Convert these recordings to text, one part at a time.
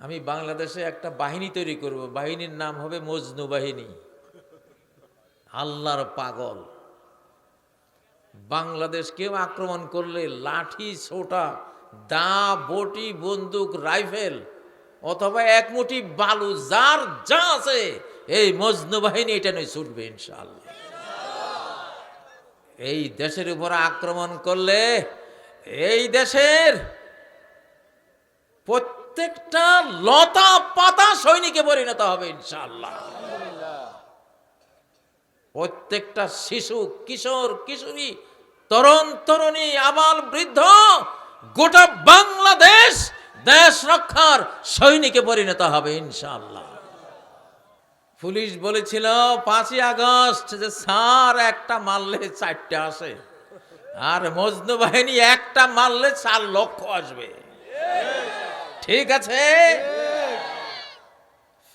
আমি বাংলাদেশে একটা বাহিনী তৈরি করব। বাহিনীর নাম হবে মজনু বাহিনী। আল্লাহর পাগল। বাংলাদেশ কেউ আক্রমণ করলে লাঠি, ছোটা, দা, বটি, বন্দুক, রাইফেল অথবা এক মুঠি বালু যার যা আছে, এই মজনু বাহিনী এটা নয় ছুটবে ইনশাআল্লাহ। এই দেশের উপর আক্রমণ করলে এই দেশের প্রত্যেকটা লতা পাতা সৈনিকে পরিণত হবে, ইনশাআল্লাহ। প্রত্যেকটা শিশু, কিশোর, কিশোরী, তরুণ, তরুণী, আবাল, বৃদ্ধ, গোটা বাংলাদেশ দেশ রক্ষার সৈনিকে পরিণত হবে ইনশাল্লাহ পুলিশ বলেছিল, পাঁচই আগস্ট যে স্যার একটা মারলে চারটে আসে, আর মজনু বাহিনী একটা মারলে চার লক্ষ আসবে। ঠিক আছে?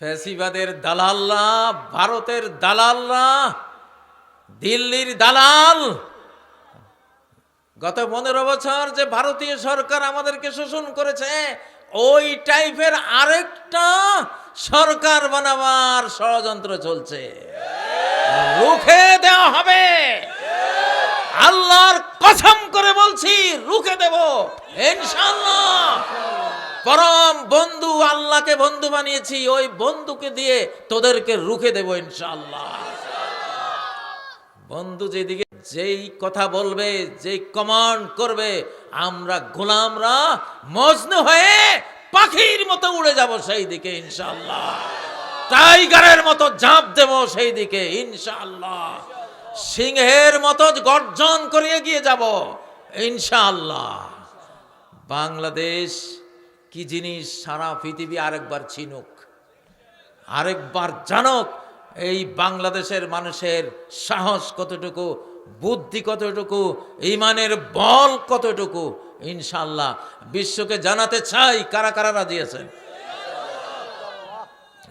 ফ্যাসিবাদের দালালরা, ভারতের দালালরা, দিল্লির দালাল। গত পনেরো বছর যে ভারতীয় সরকার আমাদেরকে শোষণ করেছে, ওই টাইপের আরেকটা সরকার বানাবার ষড়যন্ত্র চলছে। রুখে দেওয়া হবে। আল্লাহর কসম করে বলছি, রুখে দেব। ইনশাআল্লাহ। পরম বন্ধু আল্লাহকে বন্ধু বানিয়েছি, ওই বন্ধুকে দিয়ে তোদেরকে রুখে দেব ইনশাআল্লাহ। বন্ধু যেদিকে যেই কথা বলবে, যেই কমান্ড করবে, আমরা গোলামরা মজনু হয়ে পাখির মতো উড়ে যাব সেই দিকে ইনশাআল্লাহ। টাইগারের মতো ঝাঁপ দেব সেই দিকে ইনশাআল্লাহ। সিংহের মতো গর্জন করে এগিয়ে যাব ইনশাআল্লাহ। বাংলাদেশ কি জিনিস সারা পৃথিবী আরেকবার চিনুক, আরেকবার জানুক, এই বাংলাদেশের মানুষের সাহস কতটুকু, বুদ্ধি কতটুকু, ইমানের বল কতটুকু ইনশাল্লাহ বিশ্বকে জানাতে চাই কারা কারা রাজি আছেন।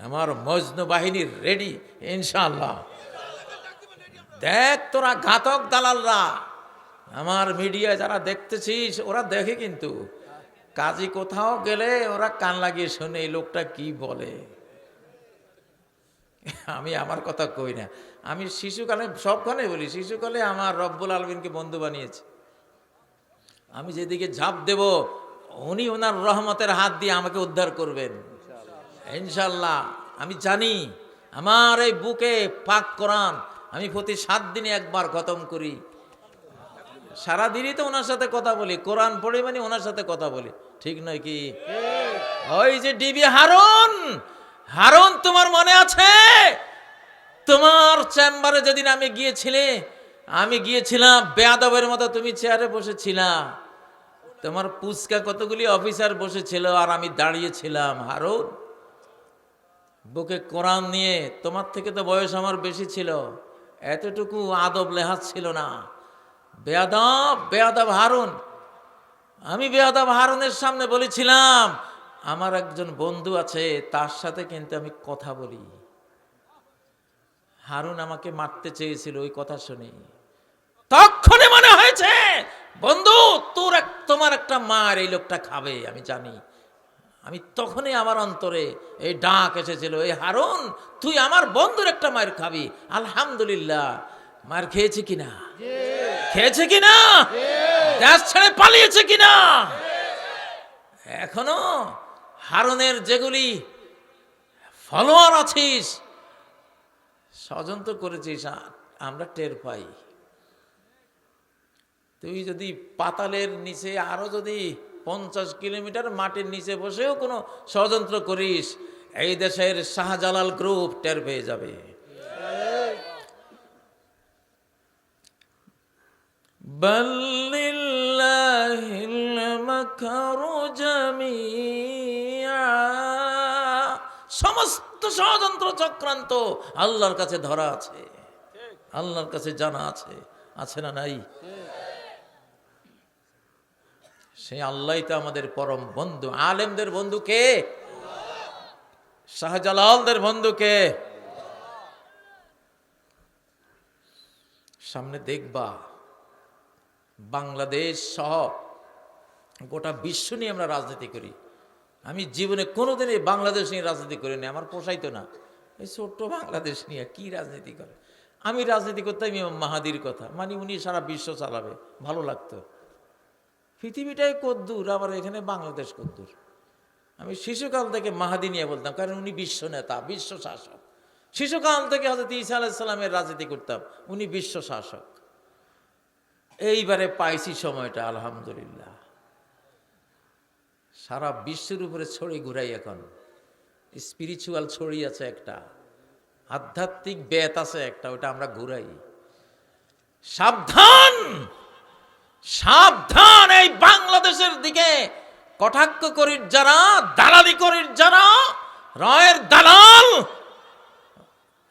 আমার মজনু বাহিনীর রেডি ইনশাল্লাহ দেখ তোরা ঘাতক দালালরা, আমার মিডিয়ায় যারা দেখতেছিস, ওরা দেখে কিন্তু। কাজী কোথাও গেলে ওরা কান লাগিয়ে শোনে, এই লোকটা কি বলে? আমি আমার কথা কই না। আমি শিশুকালে, সবখানে বলি, শিশুকালে আমার রব্বুল আলমিনকে বন্ধু বানিয়েছে। আমি যেদিকে ঝাঁপ দেব, উনি ওনার রহমতের হাত দিয়ে আমাকে উদ্ধার করবেন। ইনশাল্লাহ আমি জানি, আমার এই বুকে পাক কোরআন, আমি প্রতি সাত দিনে একবার খতম করি। সারাদিনই তো ওনার সাথে কথা বলি, কোরআন পড়ে মানে ওনার সাথে কথা বলি। ঠিক নয় কি? ওই যে ডিবি হারুন হারুন, তোমার মনে আছে? তোমার চেম্বারে যেদিন আমি গিয়েছিলে, আমি গিয়েছিলাম, বেয়াদবের মতো তুমি চেয়ারে বসেছিলা। তোমার পুচকা কতগুলি অফিসার বসেছিল আর আমি দাঁড়িয়েছিলাম। হারুন, বুকে কোরআন নিয়ে তোমার থেকে তো বয়স আমার বেশি ছিল, এতটুকু আদব লেহাজ ছিল না। বেয়াদব বেয়াদব হারুন। আমি বেয়াদব হারুনের সামনে বলেছিলাম, আমার একজন বন্ধু আছে, তার সাথে কিন্তু আমি কথা বলি। হারুন আমাকে মারতে চেয়েছিল, ওই কথা শুনি। তখনই মনে হয়েছে, বন্ধু, তোর এক, তোমার একটা মার, এই লোকটা খাবে, আমি জানি। আমি তখনই আমার অন্তরে এই ডাক এসেছিল, এই হারুন, তুই আমার বন্ধুর একটা মায়ের খাবি। আলহামদুলিল্লাহ, মার খেয়েছি কিনা? খেয়েছে কিনা? দেশ ছেড়ে পালিয়েছে কিনা? এখনও হারনের যেগুলি ফলোয়ার আছিস, স্বজন তো করেছিস, আমরা টের পাই। তুই যদি পাতালের নিচে আরও যদি পঞ্চাশ কিলোমিটার মাটির নিচে বসেও কোনো ষড়যন্ত্র করিস, এই দেশের শাহজালাল গ্রুপ টের পেয়ে যাবে। بل لله المكر جميعا সমস্ত ষড়যন্ত্র চক্রান্ত আল্লাহর কাছে ধরা আছে আল্লাহর কাছে জানা আছে আছে না নাই সেই আল্লাহ তো আমাদের পরম বন্ধু আলেমদের বন্ধু কে শাহজালালদের বন্ধু কে সামনে দেখবা বাংলাদেশ সহ গোটা বিশ্ব নিয়ে আমরা রাজনীতি করি। আমি জীবনে কোনোদিন এই বাংলাদেশ নিয়ে রাজনীতি করিনি, আমার পোষাইতো না। এই ছোট্ট বাংলাদেশ নিয়ে কি রাজনীতি করে? আমি রাজনীতি করতাম ইমাম মাহাদির কথা মানে উনি সারা বিশ্ব চালাবে, ভালো লাগতো। পৃথিবীটাই কদ্দূর, আবার এখানে বাংলাদেশ কদ্দূর। আমি শিশুকাল থেকে মাহাদি নিয়ে বলতাম, কারণ উনি বিশ্ব নেতা, বিশ্ব শাসক। শিশুকাল থেকে হজরত ঈসা আলাইসাল্লামের রাজনীতি করতাম, উনি বিশ্ব শাসক। এইবারে পাইছি সময়টা, আলহামদুলিল্লাহ। সারা বিশ্বের উপরে ছড়ি ঘুরাই এখন। স্পিরিচুয়াল ছড়ি আছে একটা, আধ্যাত্মিক বেত আছে একটা, ওটা আমরা ঘুরাই। সাবধান! সাবধান এই বাংলাদেশের দিকে। কটাক্ষ করির যারা, দালালি করির যারা, রয়ের দালাল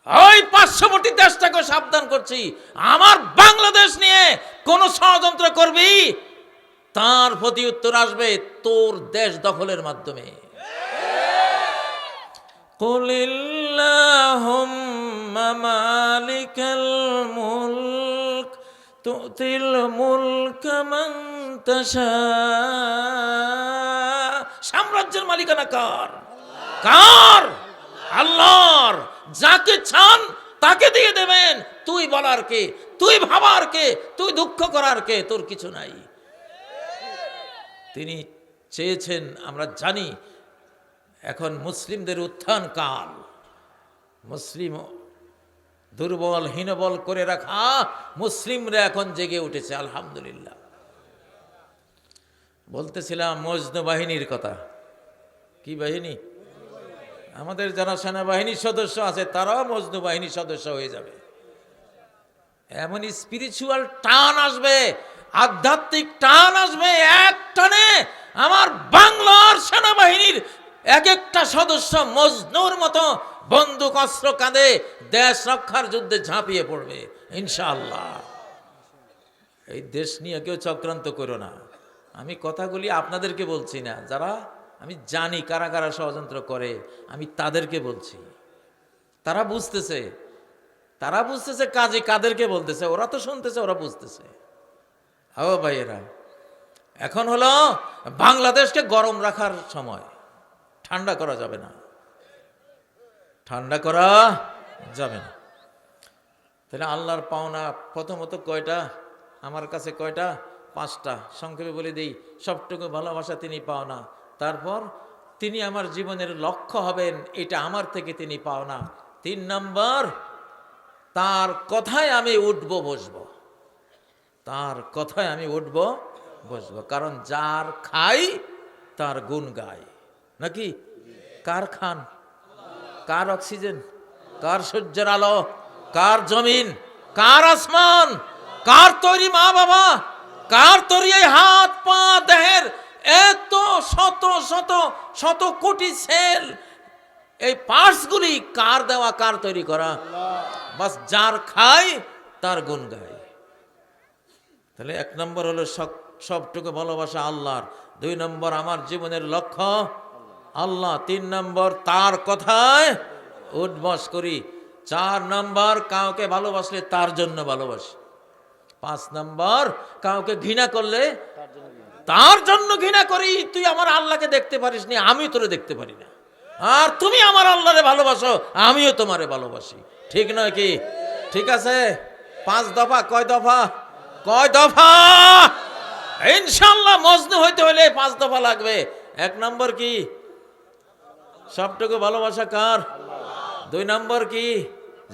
ওই পার্শ্ববর্তী দেশটাকে সাবধান করছি। আমার বাংলাদেশ নিয়ে কোন ষড়যন্ত্র করবি? তার প্রতি উত্তর আসবে তোর দেশ দখলের মাধ্যমে। সাম্রাজ্যের মালিকানা কার? কার? আল্লাহর। যাকে চান তাকে দিয়ে দেবেন। তুই বলার কে? তুই ভাবার কে? তুই দুঃখ করার কে? তোর কিছু নাই। তিনি চেয়েছেন, আমরা জানি, এখন মুসলিমদের উত্থান কাল। মুসলিম দুর্বল, হীনবল করে রাখা, মুসলিমরা এখন জেগে উঠেছে, আলহামদুলিল্লাহ। বলতেছিলাম মজনু বাহিনীর কথা। কি বাহিনী? আমাদের যারা সেনাবাহিনীর সদস্য আছে, তারাও মজনু বাহিনীর সদস্য হয়ে যাবে। এমন স্পিরিচুয়াল টান আসবে, আধ্যাত্মিক টান আসবে, এক টানে আমার বাংলার সেনাবাহিনীর এক একটা সদস্য মজনুর মতো বন্দুক, অস্ত্র কাঁধে দেশ রক্ষার যুদ্ধে ঝাঁপিয়ে পড়বে, ইনশাআল্লাহ। এই দেশ নিয়ে কেউ চক্রান্ত করো না। আমি কথাগুলি আপনাদেরকে বলছি না। যারা আমি জানি কারা কারা ষড়যন্ত্র করে, আমি তাদেরকে বলছি। তারা বুঝতেছে তারা বুঝতেছে কাজে কাদেরকে বলতেছে, ওরা তো শুনতেছে, ওরা বুঝতেছে। ও ভাইয়েরা, এখন হলো বাংলাদেশকে গরম রাখার সময়। ঠান্ডা করা যাবে না। ঠান্ডা করা যাবে না। তাহলে আল্লাহর পাওনা প্রথমত কয়টা? আমার কাছে কয়টা? পাঁচটা। সংক্ষেপে বলে দিই, সবটুকু ভালোবাসা তিনি পাওনা। তারপর তিনি আমার জীবনের লক্ষ্য হবেন, এটা আমার থেকে তিনি পাওনা। তিন নম্বর, তার কথায় আমি উঠব, বসব। তার কথায় আমি উঠব, বসবো। কারণ যার খাই, তার গুণ গায় নাকি? কার খান? কার অক্সিজেন? কার সূর্যের আলো? কার জমিন? কার আসমান? কার তৈরি মা বাবা কার তৈরি হাত পা দেহের এত শত শত শত কোটি সেল। এই পার্টসগুলি কার দেওয়া, কার তৈরি করা? বাস যার খায়, তার গুণ গায়। তাহলে এক নম্বর হলো সব- সবটুকু ভালোবাসা আল্লাহর। দুই নম্বর আমার জীবনের লক্ষ্য, আল্লাহ। তিন নম্বর তার কথায় উদ্বাস করি। চার নম্বর কাউকে ভালোবাসলে তার জন্য ভালোবাসি। পাঁচ নম্বর কাউকে ঘৃণা করলে তার জন্য ঘৃণা করি, তুই আমার আল্লাহকে দেখতে পারিস নি আমি তোরে দেখতে পারি না। আর তুমি আমার আল্লাহরে ভালোবাসো, আমিও তোমারে ভালোবাসি। ঠিক নয় কি? ঠিক আছে? পাঁচ দফা, কয় দফা? কয় দফা? ইনশাল্লাহ মজনু হইতে হলে পাঁচ দফা লাগবে। এক নম্বর কি? সবটুকু ভালোবাসা কার? দুই নম্বর কি?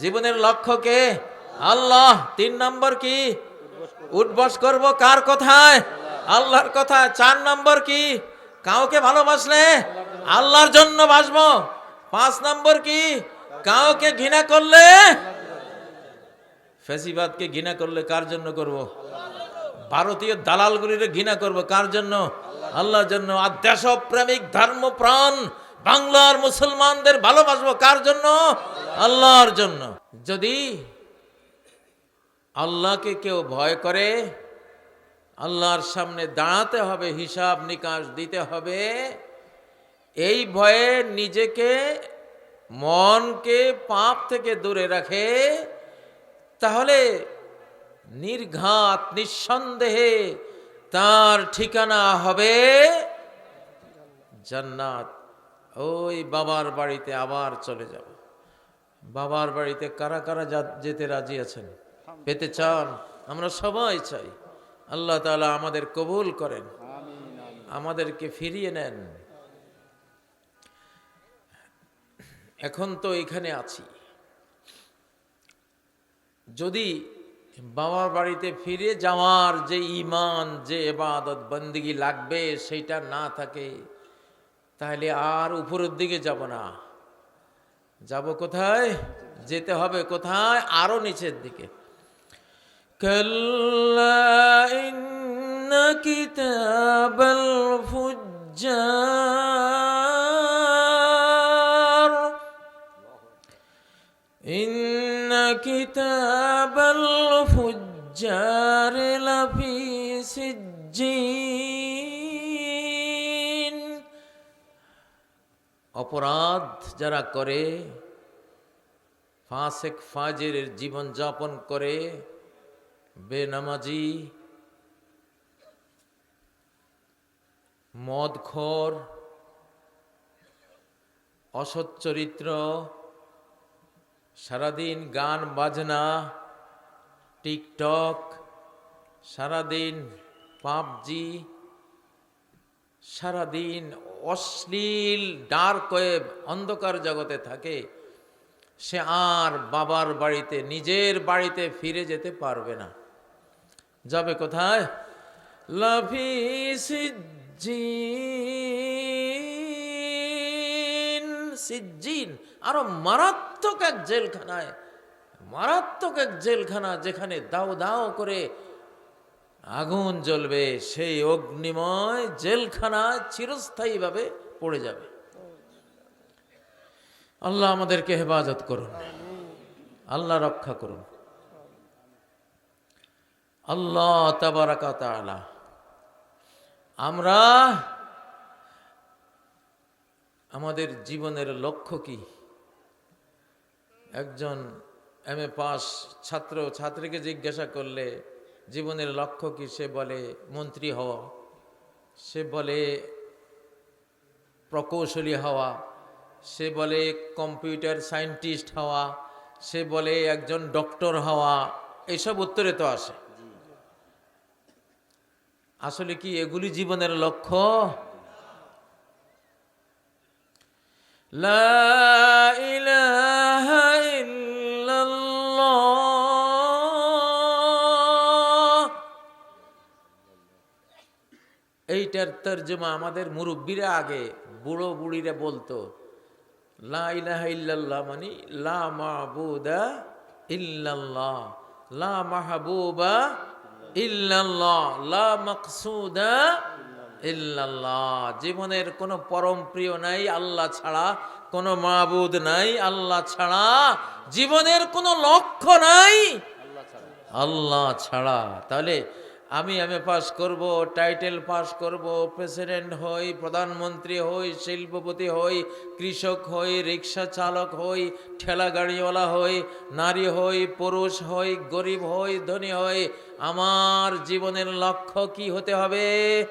জীবনের লক্ষ্য কে? আল্লাহ। তিন নম্বর কি? উঠবস করব কার কথায়? আল্লাহর কথা, চার নম্বর কি? কাউকে ভালোবাসলে আল্লাহর জন্য বাসবো পাঁচ নম্বর কি? কাউকে ঘৃণা করলে, ফেসিবাদকে ঘৃণা করলে কার জন্য করব। ভারতীয় দালালগুলির ঘৃণা করব কার জন্য? আল্লাহর জন্য। আর দেশপ্রেমিক, ধর্মপ্রাণ, বাংলার মুসলমানদের ভালোবাসবো কার জন্য? আল্লাহর জন্য। যদি আল্লাহকে কেউ ভয় করে আল্লাহর সামনে দাঁড়াতে হবে, হিসাব নিকাশ দিতে হবে। এই ভয়ে নিজেকে, মনকে পাপ থেকে দূরে রাখে। তাহলে নির্ঘাত, নিঃসন্দেহে তার ঠিকানা হবে জান্নাত। ওই বাবার বাড়িতে আবার চলে যাব। বাবার বাড়িতে কারা কারা যেতে রাজি আছেন? পেতে চান? আমরা সবাই চাই। আল্লাহ তাআলা আমাদের কবুল করেন। আমাদেরকে ফিরিয়ে নেন। এখন তো এখানে আছি। যদি বাবার বাড়িতে ফিরে যাওয়ার যে ইমান যে এবাদত বন্দিগি লাগবে সেটা না থাকে তাহলে আর উপরের দিকে যাব না। যাব কোথায়? যেতে হবে কোথায়? আরও নিচের দিকে। كلا إن كتاب الفجار إن كتاب الفجار لفي سجين অপরাধ যারা করে ফাসেক ফাজের জীবন যাপন করে বেনামাজি, মদখোর, অসৎ চরিত্র, সারাদিন গান বাজনা, টিকটক, সারাদিন পাবজি, সারাদিন অশ্লীল, ডার্ক ওয়েব, অন্ধকার জগতে থাকে, সে আর বাবার বাড়িতে, নিজের বাড়িতে ফিরে যেতে পারবে না। যাবে কোথায়? লাফি সিজ্জিন। সিজ্জিন, আরও মারাত্মক এক জেলখানায়, মারাত্মক এক জেলখানা যেখানে দাও দাও করে আগুন জ্বলবে, সেই অগ্নিময় জেলখানা চিরস্থায়ীভাবে পড়ে যাবে। আল্লাহ আমাদেরকে হেফাজত করুন। আল্লাহ রক্ষা করুন। আল্লাহ তাবারাকা তাআলা। আমরা আমাদের জীবনের লক্ষ্য কি? একজন এম এ পাস ছাত্র, ছাত্রীকে জিজ্ঞাসা করলে জীবনের লক্ষ্য কি? সে বলে, মন্ত্রী হওয়া। সে বলে, প্রকৌশলী হওয়া। সে বলে, কম্পিউটার সায়েন্টিস্ট হওয়া। সে বলে, একজন ডক্টর হওয়া। এইসব উত্তরে তো আসে। আসলে কি এগুলি জীবনের লক্ষ্য? লা ইলাহা এইটার তর্জমা আমাদের মুরব্বীরা আগে, বুড়ো বুড়িরা বলতো। লা ইলাহা ইল্লাল্লাহ মানে লা মাহবুদা ইল্লাল্লাহ। লা মাহবুবা ইল্লাল্লাহ, লা মাকসুদা ইল্লাল্লাহ। জীবনের কোনো পরম প্রিয় নাই, আল্লাহ ছাড়া। কোনো মাবুদ নাই, আল্লাহ ছাড়া। জীবনের কোনো লক্ষ্য নাই, আল্লাহ ছাড়া। তাহলে আমি আমি পাস করব টাইটেল পাস করব প্রেসিডেন্ট হই, প্রধানমন্ত্রী হই, শিল্পপতি হই, কৃষক হই, রিক্সা চালক হই, ঠেলা গাড়িওয়ালা হই, নারী হই, পুরুষ হই, গরিব হই, ধনী হই, আমার জীবনের লক্ষ্য কি হতে হবে?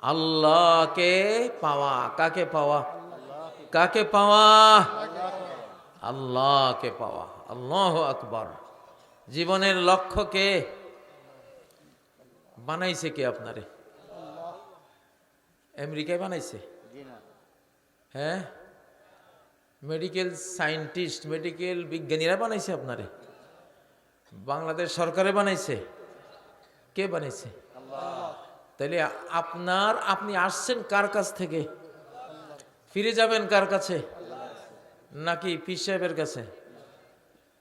আল্লাহকে পাওয়া। কাকে পাওয়া? কাকে পাওয়া? আল্লাহকে পাওয়া। আল্লাহ আকবর। জীবনের লক্ষ্যকে বানাইছে কে আপনারে? আমেরিকায় বানাইছে? হ্যাঁ? মেডিকেল সায়েন্টিস্ট মেডিকেল বিজ্ঞানীরা বানাইছে আপনারে? বাংলাদেশ সরকারে বানাইছে? কে বানাইছে? তাইলে আপনার আপনি আসছেন কার কাছ থেকে? ফিরে যাবেন কার কাছে? নাকি পীর সাহেবের কাছে?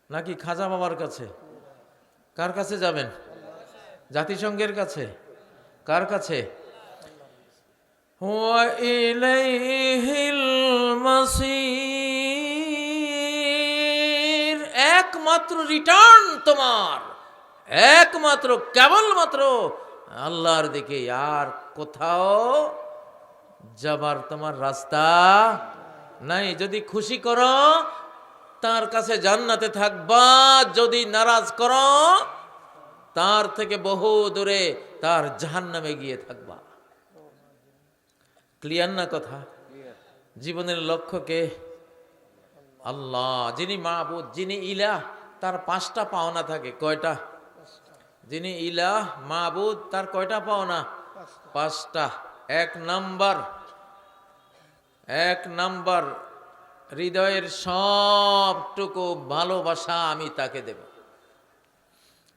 নাকি খাজা বাবার কাছে? কার কাছে যাবেন? জাতিসংঘের কাছে? কার কাছে? একমাত্র রিটার্ন তোমার। একমাত্র, কেবলমাত্র আল্লাহর দিকে। আর কোথাও যাবার তোমার রাস্তা নাই। যদি খুশি করো, তার কাছে জান্নাতে থাকবা। যদি নারাজ করো তার থেকে বহু দূরে তার জাহান্নামে গিয়ে থাকবা। ক্লিয়ার না কথা? জীবনের লক্ষ্যকে আল্লাহ, যিনি মাহবুদ, যিনি ইলাহ, তার পাঁচটা পাওনা থাকে। কয়টা? যিনি ইলাহ, মাহবুদ, তার কয়টা পাওনা? পাঁচটা। এক নাম্বার এক নাম্বার হৃদয়ের সবটুকু ভালোবাসা আমি তাকে দেব।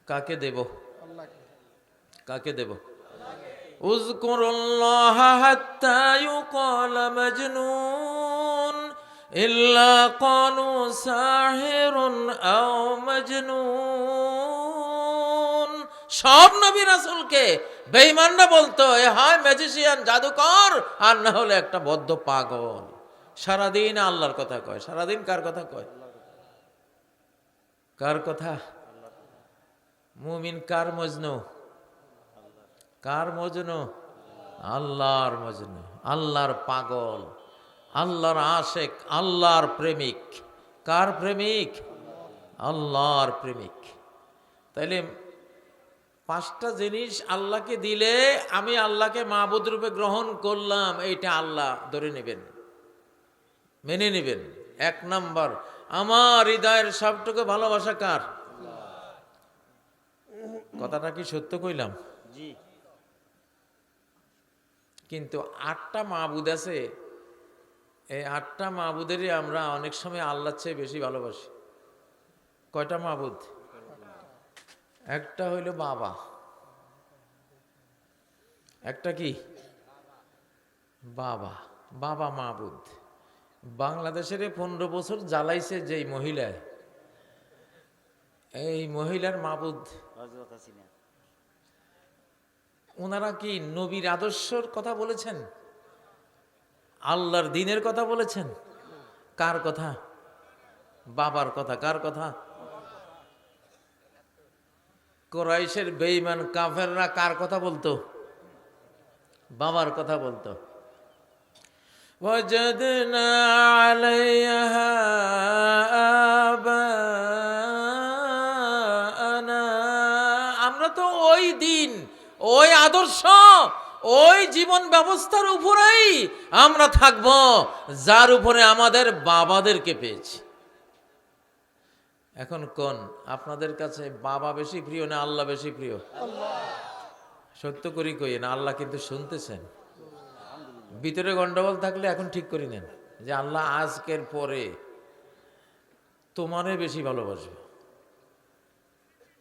কাকে দেব কাকে দেব اذكروا الله حتى يقال مجنون إلا قالوا ساحر أو مجنون সব নবী রাসূলকে বেঈমানরা বলতো এ হয় ম্যাজিশিয়ান জাদুকর আর না হলে একটা বদ্ধ পাগল সারাদিন আল্লাহর কথা কয় সারাদিন কার কথা কয় কার কথা মুমিন কার মজনু? কার মজনু? আল্লাহর মজনু। আল্লাহর পাগল, আল্লাহর আশেক, আল্লাহর প্রেমিক। কার প্রেমিক? আল্লাহর প্রেমিক। তাইলে পাঁচটা জিনিস আল্লাহকে দিলে আমি আল্লাহকে মাহবুদ রূপে গ্রহণ করলাম, এইটা আল্লাহ ধরে নেবেন, মেনে নেবেন। এক নাম্বার, আমার হৃদয়ের সবটুকু ভালোবাসা কার? কথাটা কি সত্য কইলাম? জি। কিন্তু আটটা মাহবুদ আছে এই আটটা মাহবুদেরই আমরা অনেক সময় আল্লাহর চেয়ে বেশি ভালোবাসি। কয়টা মাহবুদ একটা হইল বাবা। একটা কি? বাবা। বাবা মাহবুদ বাংলাদেশের পনেরো বছর জ্বালাইছে যেই মহিলায়। এই মহিলার মাহবুদ হজরত হাসিনা ওনারা কি নবীর আদর্শর কথা বলেছেন আল্লাহর দিনের কথা বলেছেন কার কথা বাবার কথা কার কথা কোরাইশের বেঈমান কাফেররা কার কথা বলতো বাবার কথা বলতো وجدنا عليها آباءنا ওই আদর্শ ওই জীবন ব্যবস্থার উপরেই আমরা থাকব যার উপরে আমাদের বাবাদেরকে পেয়েছি। এখন কোন? আপনাদের কাছে বাবা বেশি প্রিয় না আল্লাহ বেশি প্রিয়? সত্য করি কই না আল্লাহ কিন্তু শুনতেছেন। ভিতরে গন্ডগোল থাকলে এখন ঠিক করি নেন যে আল্লাহ আজকের পরে তোমারে বেশি ভালোবাসবে।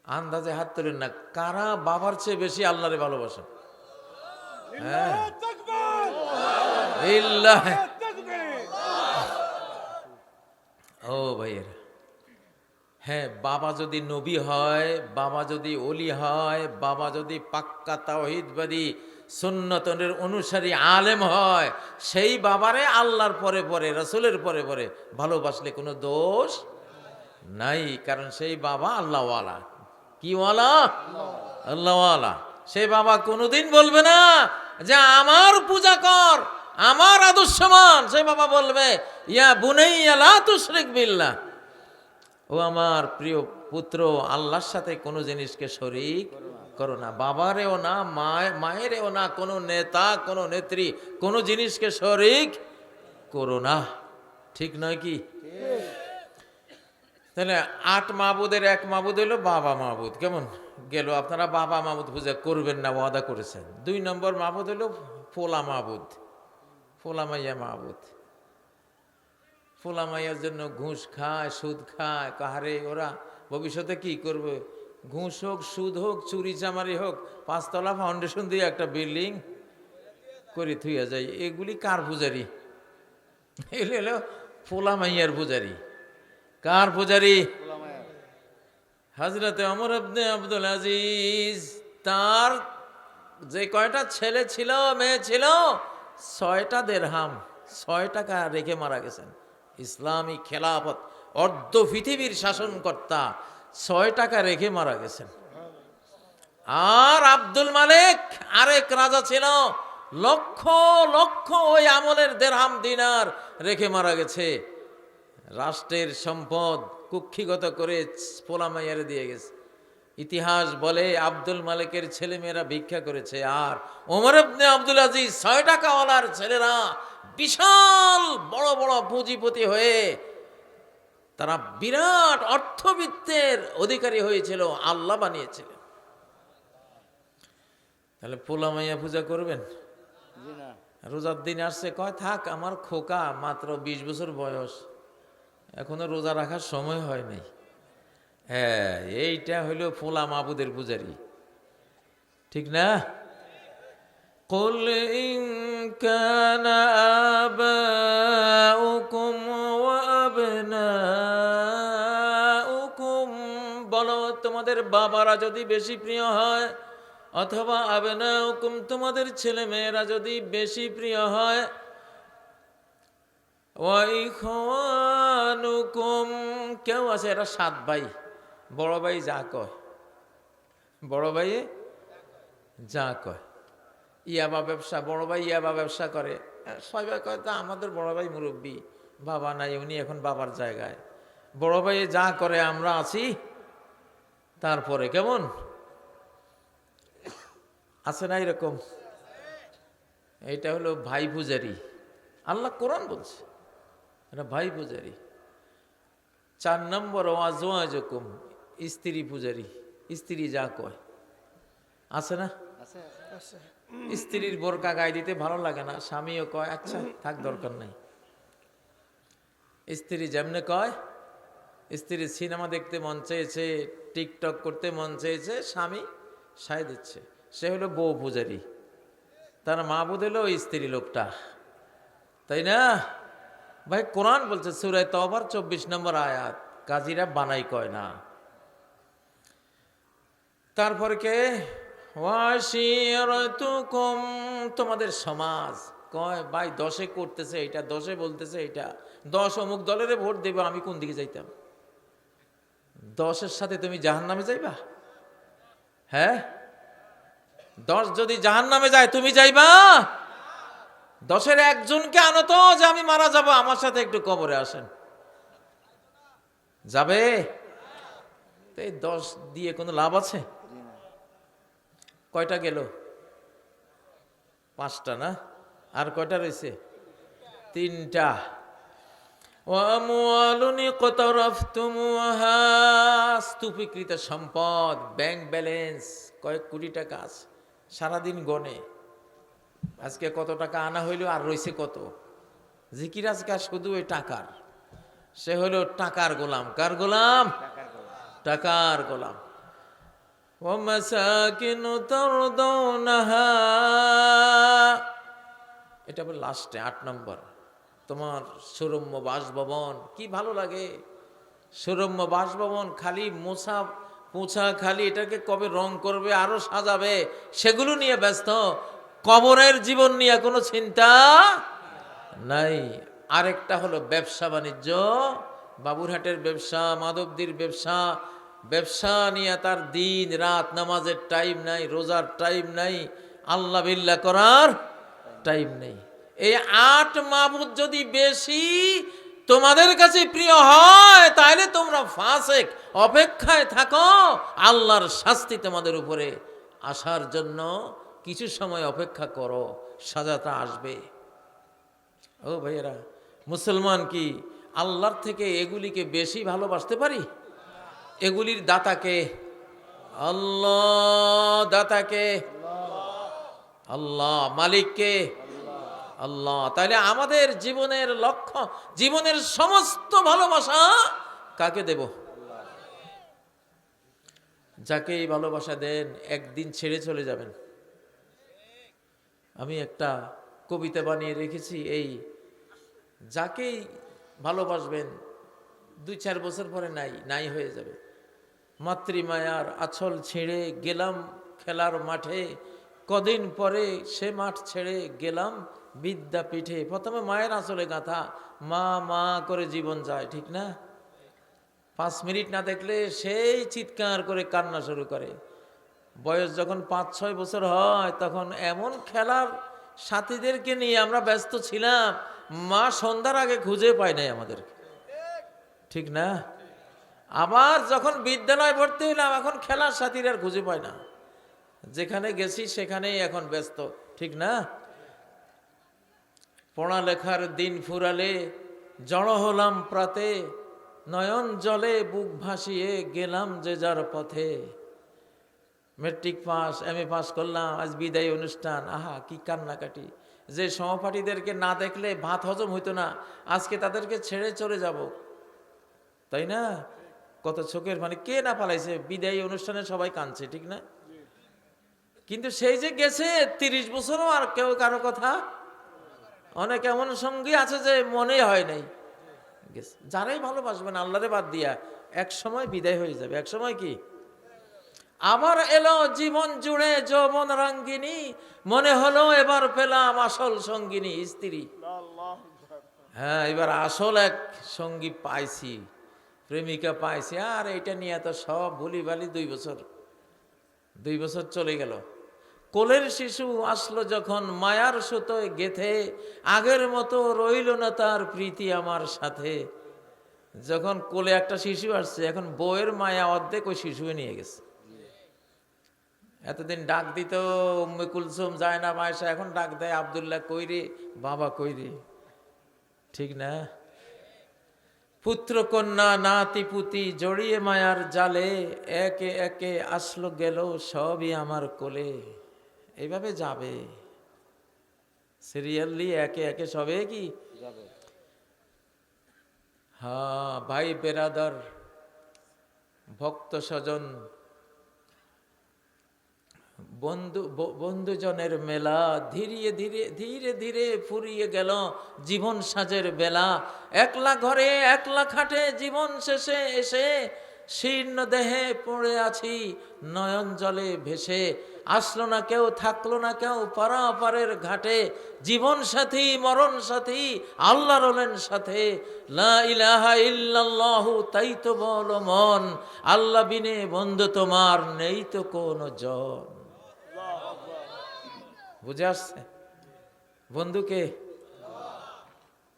আন্দাজে হাত তোলেন না, কারা বাবার চেয়ে বেশি আল্লাহরে ভালোবাসেন? হ্যাঁ। ও ভাইয়ের হ্যাঁ বাবা যদি নবী হয়, বাবা যদি অলি হয়, বাবা যদি পাক্কা তাওহিদবাদী, সুন্নতনের অনুসারী আলেম হয়, সেই বাবারে আল্লাহর পরে পরে, রসুলের পরে পরে ভালোবাসলে কোনো দোষ নাই, কারণ সেই বাবা আল্লাহওয়ালা। কিওয়ালা আল্লাহওয়ালা সেই বাবা কোনোদিন বলবে না যে আমার পূজা কর, আমার আদর্শমান সেই বাবা বলবে, ইয়া বুনাইয়া লা তুশরিক বিল্লাহ। ও আমার প্রিয় পুত্র, আল্লাহর সাথে কোনো জিনিসকে শরিক করো না। বাবারেও না, মায়, মায়েরও না, কোনো নেতা, কোনো নেত্রী, কোনো জিনিসকে শরিক করো না। ঠিক নয় কি? তাহলে আট মাহবুদের এক মাহবুদ হলো বাবা মাহবুদ কেমন? গেল, আপনারা বাবা মাহবুদ পূজা করবেন না, ওয়াদা করেছেন। দুই নম্বর মাহবুদ হলো ফোলা মাহবুদ ফোলা মাইয়া মাহবুদ ফোলা মাইয়ার জন্য ঘুষ খায়, সুদ খায়, কাহারে ওরা ভবিষ্যতে কি করবে? ঘুষ হোক, সুদ হোক, চুরি চামারি হোক, পাঁচতলা ফাউন্ডেশন দিয়ে একটা বিল্ডিং করে থুইয়া যায়। এগুলি কার পূজারি? এগুলি হলো ফোলা মাইয়ার পূজারি। কার পূজারি? হজরতে অমর আব্দে আব্দুল আজিজ। তার যে কয়টা ছেলে ছিল, মেয়ে ছিল, ছয়টা দেড়হাম ছয় টাকা রেখে মারা গেছেন। ইসলামী খেলাফত, অর্ধ পৃথিবীর শাসনকর্তা ছয় টাকা রেখে মারা গেছেন। আর আব্দুল মালিক আরেক রাজা ছিল, লক্ষ লক্ষ ওই আমলের দেড়হাম দিনার রেখে মারা গেছে। রাষ্ট্রের সম্পদ কুক্ষিগত করে পোলা মাইয়ারে দিয়ে গেছে। ইতিহাস বলে আব্দুল মালিকের ছেলেমেয়েরা ভিক্ষা করেছে। আর ওমর ইবনে আব্দুল আজিজ ছয় টাকাওয়ালার ছেলেরা বিশাল বড় বড় পুঁজিপতি হয়ে তারা বিরাট অর্থবিত্তের অধিকারী হয়েছিল আল্লাহ বানিয়েছিলেন। তাহলে পোলা মাইয়া পূজা করবেন? রোজার দিন আসছে কয় থাক আমার খোকা মাত্র বিশ বছর বয়স। এখনো রোজা রাখার সময় হয় নাই হ্যাঁ এইটা হইল ফোলা মাবুদের পূজারি ঠিক না قل إن كان آباؤكم وأبناؤكم বলো তোমাদের বাবারা যদি বেশি প্রিয় হয় অথবা আবেনাউকুম তোমাদের ছেলে মেয়েরা যদি বেশি প্রিয় হয় ওয়াইখানুকুম কেউ আছে? এরা সাত ভাই। বড় ভাই যা কয়। বড় ভাই যা কয়। ইয়াবা ব্যবসা, বড় ভাই ইয়াবা ব্যবসা করে। সবাই কয়, তা আমাদের বড় ভাই মুরব্বী, বাবা নাই, উনি এখন বাবার জায়গায়। বড় ভাই যা করে, আমরা আছি। তারপরে কেমন? আছে না এরকম? এটা হলো ভাই পূজারি আল্লাহ কোরআন বলছে। এটা ভাই পূজারি। চার নম্বর ওয়াজওয়াজকুম স্ত্রী পূজারি। স্ত্রী যা কয়। আছে না? স্ত্রীর বোরকা গায়ে দিতে ভালো লাগে না স্বামীও কয় আচ্ছা থাক দরকার নাই। স্ত্রী যেমনে কয় স্ত্রী সিনেমা দেখতে মন চেয়েছে টিকটক করতে মন চেয়েছে স্বামী সায় দিচ্ছে। সে হলো বউ পূজারী। তার মা বুধ হলো স্ত্রী লোকটা। তাই না? ভাই, কোরআন বলছে সুরায় তবার চব্বিশ নম্বর আয়াত। কাজীরা বানাই কয় না। তারপরে কে? ওয়াশিরতুকুম তোমাদের সমাজ কয়, ভাই, দশে করতেছে এটা, দশে বলতেছে এটা। দশ অমুক দলের ভোট দেবে, আমি কোন দিকে যাইতাম? দশের সাথে তুমি জাহান নামে যাইবা? হ্যাঁ? দশ যদি জাহান নামে যায়, তুমি যাইবা? দশের একজনকে আনো তো যে আমি মারা যাব, আমার সাথে একটু কবরে আসেন। যাবে? এই দশ দিয়ে কোনো লাভ আছে? কয়টা গেল? পাঁচটা না? আর কয়টা রয়েছে? তিনটা। স্তূপীকৃত সম্পদ, ব্যাংক ব্যালেন্স, কয়েক কোটি টাকা আছে, সারাদিন গনে। আজকে কত টাকা আনা হইলো আর রয়েছে কত জিকির আজকে শুধু ওই টাকার সে হলো টাকার গোলাম কার গোলাম টাকার গলা টাকার গোলাম ومساكن ترضونها এটা বলে লাস্টে আট নম্বর তোমার সুরম্য বাসভবন কি ভালো লাগে সুরম্য বাসভবন খালি মোছা পোছা খালি এটাকে কবে রং করবে আরো সাজাবে সেগুলো নিয়ে ব্যস্ত কবরের জীবন নিয়ে কোনো চিন্তা নাই। আরেকটা হলো ব্যবসা বাণিজ্য। বাবুরহাটের ব্যবসা, মাধবদীর ব্যবসা ব্যবসা নিয়ে তার দিন রাত নামাজের টাইম নাই, রোজার টাইম নাই, আল্লাহ বিল্লাহ করার টাইম নেই। এই আট মাবুদ যদি বেশি তোমাদের কাছে প্রিয় হয়, তাহলে তোমরা ফাসেক, অপেক্ষায় থাকো, আল্লাহর শাস্তি তোমাদের উপরে আসার জন্য কিছু সময় অপেক্ষা করো, সাজাটা আসবে। ও ভাইয়েরা, মুসলমান কি আল্লাহর থেকে এগুলিকে বেশি ভালোবাসতে পারি? এগুলির দাতাকে আল্লাহ দাতাকে আল্লাহ মালিককে আল্লাহ। তাহলে আমাদের জীবনের লক্ষ্য, জীবনের সমস্ত ভালোবাসা কাকে দেব? যাকে এই ভালোবাসা দেন, একদিন ছেড়ে চলে যাবেন। আমি একটা কবিতা বানিয়ে রেখেছি, এই যাকেই ভালোবাসবেন দুই চার বছর পরে নাই নাই হয়ে যাবে। মাতৃমায়ার আছল ছেড়ে গেলাম খেলার মাঠে, কদিন পরে সে মাঠ ছেড়ে গেলাম বিদ্যাপীঠে। প্রথমে মায়ের আঁচলে গাঁথা, মা মা, করে জীবন যায় ঠিক না? পাঁচ মিনিট না দেখলে সেই চিৎকার করে কান্না শুরু করে। বয়স যখন পাঁচ, ছয় বছর হয়, তখন এমন খেলার সাথীদেরকে নিয়ে আমরা ব্যস্ত ছিলাম, মা সন্ধ্যার আগে খুঁজে পায় নাই আমাদেরকে। ঠিক না? আবার যখন বিদ্যালয় ভর্তি হইলাম, এখন খেলার সাথীর আর খুঁজে পাই না। যেখানে গেছি, সেখানেই এখন ব্যস্ত। ঠিক না? পড়ালেখার দিন ফুরালে, জড়ো হলাম প্রাতে, নয়ন জলে বুক ভাসিয়ে গেলাম যে যার পথে। Matric pass M A pass করলাম, আজ বিদায় অনুষ্ঠান, আহা, কি কান্নাকাটি। যে সহপাঠীদেরকে না দেখলে ভাত হজম হইতো না, আজকে তাদেরকে ছেড়ে চলে যাব। তাই না? কত চোখের মানে কে না পালাইছে? বিদায়ী অনুষ্ঠানে সবাই কাঁদছে, ঠিক না? কিন্তু সেই যে গেছে, তিরিশ বছরও আর কেউ কারও কথা? অনেক এমন সঙ্গী আছে যে মনে হয় নাই। যারাই ভালোবাসবেন, আল্লাহরে বাদ দিয়া, এক সময় বিদায় হয়ে যাবে। এক সময় কি? আবার এলো জীবন জুড়ে যৌবন রঙ্গিনী, মনে হলো এবার পেলাম আসল সঙ্গিনী, স্ত্রী। হ্যাঁ এবার আসল এক সঙ্গী পাইছি, প্রেমিকা পাইছি, আর এটা নিয়ে তো সব ভুলি বালি দুই বছর দুই বছর চলে গেল। কোলের শিশু আসলো যখন মায়ার সুতোয় গেথে, আগের মতো রইল না তার প্রীতি আমার সাথে। যখন কোলে একটা শিশু আসছে, এখন বইয়ের মায়া অর্ধেক ওই শিশুয়ে নিয়ে গেছে। এতদিন ডাক দিত উম্মে কুলসুম যায় না মায়েশা এখন ডাক দেয় আবদুল্লাহ কইরে বাবা কইরে ঠিক না? পুত্র কন্যা নাতি পুতি জড়িয়ে মায়ার জালে একে একে আসলো গেল সবই আমার কোলে। এইভাবে যাবে? সিরিয়ালি একে একে সবে কি? যাবে। হ্যাঁ ভাই বেরাদার ভক্ত স্বজন বন্ধু বন্ধুজনের মেলা ধীরে ধীরে ধীরে ধীরে ফুরিয়ে গেল জীবন সাজের বেলা। একলা ঘরে একলা খাটে জীবন শেষে এসে শীর্ণ দেহে পড়ে আছি, নয়ন জলে ভেসে। আসলো না কেউ, থাকল না কেউ পারাপারের ঘাটে। জীবন সাথী, মরণ সাথী, আল্লাহ রলেন সাথে। তাই তো বলো মন, আল্লাহ বিনে বন্ধু তোমার নেই তো কোনো জন। বুঝে আসছে? বন্ধুকে?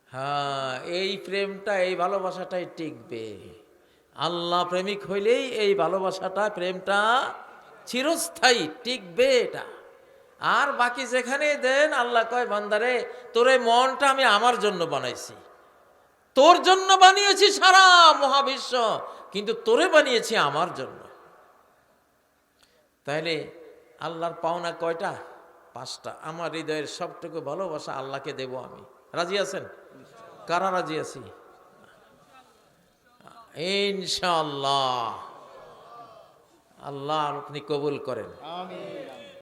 হ্যাঁ এই প্রেমটা, এই ভালোবাসাটাই টিকবে। আল্লাহ প্রেমিক হইলেই এই ভালোবাসাটা, প্রেমটা চিরস্থায়ী, টিকবে এটা। আর বাকি যেখানে দেন, আল্লাহ কয়, বান্দারে, তোর এই মনটা আমি আমার জন্য বানাইছি। তোর জন্য বানিয়েছি সারা মহাবিশ্ব, কিন্তু তোরে বানিয়েছি আমার জন্য। তাইলে আল্লাহর পাওনা কয়টা? পাঁচটা। আমার হৃদয়ের সবটুকু ভালোবাসা আল্লাহকে দেব আমি। রাজি আছেন? কারা রাজি আছি? ইনশাল্লাহ আল্লাহ আপনি কবুল করেন।